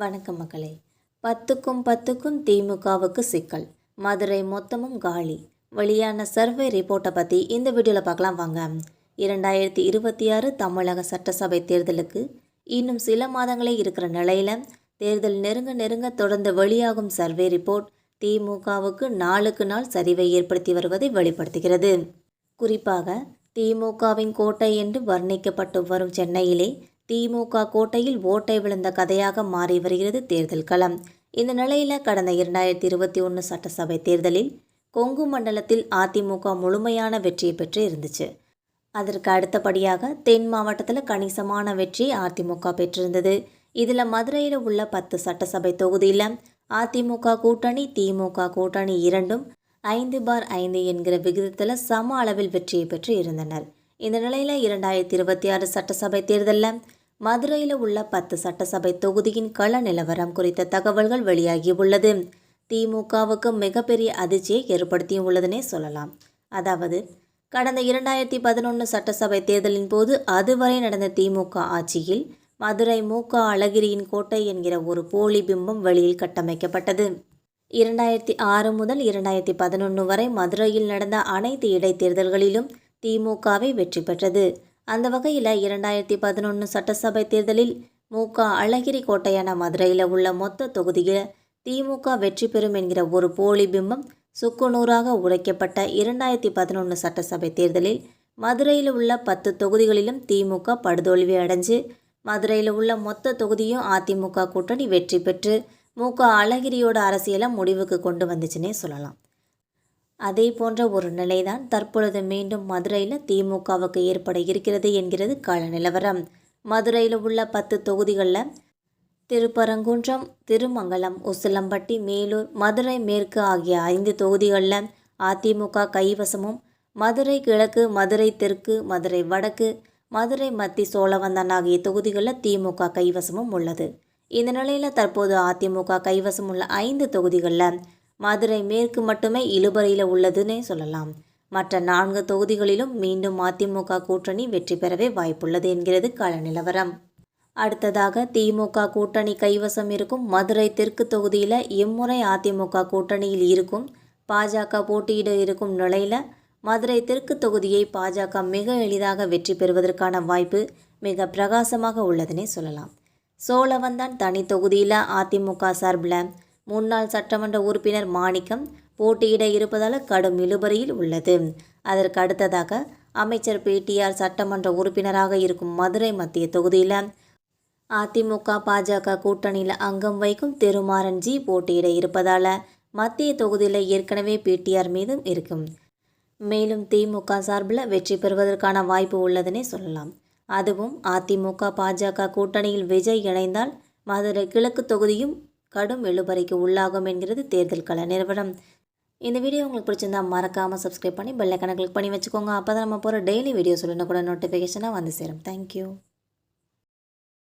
வணக்கம் மக்களே. பத்துக்கும் பத்துக்கும் திமுகவுக்கு சிக்கல். மதுரை மொத்தமும் காலி. வெளியான சர்வே ரிப்போர்ட்டை பற்றி இந்த வீடியோவில் பார்க்கலாம் வாங்க. இரண்டாயிரத்தி இருபத்தி ஆறு தமிழக சட்டசபை தேர்தலுக்கு இன்னும் சில மாதங்களே இருக்கிற நிலையில் தேர்தல் நெருங்க நெருங்க தொடர்ந்து வெளியாகும் சர்வே ரிப்போர்ட் திமுகவுக்கு நாளுக்கு நாள் சரிவை ஏற்படுத்தி வருவதை வெளிப்படுத்துகிறது. குறிப்பாக திமுகவின் கோட்டை என்று வர்ணிக்கப்பட்டு வரும் சென்னையிலே திமுக கோட்டையில் ஓட்டை விழுந்த கதையாக மாறி வருகிறது தேர்தல் களம். இந்த நிலையில் கடந்த இரண்டாயிரத்தி இருபத்தி ஒன்று சட்டசபை தேர்தலில் கொங்கு மண்டலத்தில் அதிமுக முழுமையான வெற்றியை பெற்று இருந்துச்சு. அதற்கு அடுத்தபடியாக தென் மாவட்டத்தில் கணிசமான வெற்றியை அதிமுக பெற்றிருந்தது. இதில் மதுரையில் உள்ள பத்து சட்டசபை தொகுதியில் அதிமுக கூட்டணி திமுக கூட்டணி இரண்டும் ஐந்து பார் ஐந்து என்கிற விகிதத்தில் சம அளவில் வெற்றியை பெற்று இருந்தனர். இந்த நிலையில் இரண்டாயிரத்தி இருபத்தி ஆறு சட்டசபை தேர்தலில் மதுரையில் உள்ள பத்து சட்டசபை தொகுதியின் கள நிலவரம் குறித்த தகவல்கள் வெளியாகியுள்ளது. திமுகவுக்கு மிகப்பெரிய அதிர்ச்சியை ஏற்படுத்தியும் உள்ளதுனே சொல்லலாம். அதாவது கடந்த இரண்டாயிரத்தி பதினொன்று சட்டசபை தேர்தலின் போது அதுவரை நடந்த திமுக ஆட்சியில் மதுரை மூக அழகிரியின் கோட்டை என்கிற ஒரு போலி பிம்பம் வெளியில் கட்டமைக்கப்பட்டது. இரண்டாயிரத்தி ஆறு முதல் இரண்டாயிரத்தி பதினொன்று வரை மதுரையில் நடந்த அனைத்து இடைத்தேர்தல்களிலும் திமுகவை வெற்றி பெற்றது. அந்த வகையில் இரண்டாயிரத்தி பதினொன்று சட்டசபை தேர்தலில் முக அழகிரி கோட்டையான மதுரையில் உள்ள மொத்த தொகுதியில் திமுக வெற்றி பெறும் என்கிற ஒரு போலி பிம்பம் சுக்குநூறாக உடைக்கப்பட்ட இரண்டாயிரத்தி பதினொன்று சட்டசபை தேர்தலில் மதுரையில் உள்ள பத்து தொகுதிகளிலும் திமுக படுதோல்வி அடைஞ்சு மதுரையில் உள்ள மொத்த தொகுதியும் அதிமுக கூட்டணி வெற்றி பெற்று முக அழகிரியோட அரசியலை முடிவுக்கு கொண்டு வந்துச்சுன்னே சொல்லலாம். அதே போன்ற ஒரு நிலைதான் தற்பொழுது மீண்டும் மதுரையில் திமுகவுக்கு ஏற்பட இருக்கிறது என்கிறது கள நிலவரம். மதுரையில் உள்ள பத்து தொகுதிகளில் திருப்பரங்குன்றம் திருமங்கலம் உசிலம்பட்டி மேலூர் மதுரை மேற்கு ஆகிய ஐந்து தொகுதிகளில் அதிமுக கைவசமும் மதுரை கிழக்கு மதுரை தெற்கு மதுரை வடக்கு மதுரை மத்தி சோழவந்தன் ஆகிய தொகுதிகளில் திமுக கைவசமும் உள்ளது. இந்த நிலையில் தற்போது அதிமுக கைவசம் உள்ள ஐந்து தொகுதிகளில் மதுரை மேற்கு மட்டுமே இழுபறையில் உள்ளதுன்னே சொல்லலாம். மற்ற நான்கு தொகுதிகளிலும் மீண்டும் அதிமுக கூட்டணி வெற்றி பெறவே வாய்ப்புள்ளது என்கிறது கள நிலவரம். அடுத்ததாக திமுக கூட்டணி கைவசம் இருக்கும் மதுரை தெற்கு தொகுதியில் இம்முறை அதிமுக கூட்டணியில் இருக்கும் பாஜக போட்டியிட இருக்கும் நிலையில் மதுரை தெற்கு தொகுதியை பாஜக மிக எளிதாக வெற்றி பெறுவதற்கான வாய்ப்பு மிக பிரகாசமாக உள்ளதுன்னே சொல்லலாம். சோழவந்தான் தனி தொகுதியில் அதிமுக சார்பில் முன்னாள் சட்டமன்ற உறுப்பினர் மாணிக்கம் போட்டியிட இருப்பதால் கடும் இழுபறியில் உள்ளது. அதற்கு அடுத்ததாக அமைச்சர் பிடிஆர் சட்டமன்ற உறுப்பினராக இருக்கும் மதுரை மத்திய தொகுதியில் அதிமுக பாஜக கூட்டணியில் அங்கம் வைக்கும் திருமாறன்ஜி போட்டியிட இருப்பதால் மத்திய தொகுதியில் ஏற்கனவே பிடிஆர் மீதும் இருக்கும். மேலும் திமுக சார்பில் வெற்றி பெறுவதற்கான வாய்ப்பு உள்ளதுன்னே சொல்லலாம். அதுவும் அதிமுக பாஜக கூட்டணியில் விஜய் இணைந்தால் மதுரை கிழக்கு தொகுதியும் கடும் இழுபறைக்கு உள்ளாகும் என்கிறது தேர்தல் கள நிறுவனம். இந்த வீடியோ உங்களுக்கு பிடிச்சிருந்தா மறக்காமல் சப்ஸ்கிரைப் பண்ணி பெல்லைக்கான கிளிக் பண்ணி வச்சுக்கோங்க. அப்போ தான் நம்ம போகிற டெய்லி வீடியோஸ் கூட நோட்டிஃபிகேஷனாக வந்து சேரும். தேங்க்யூ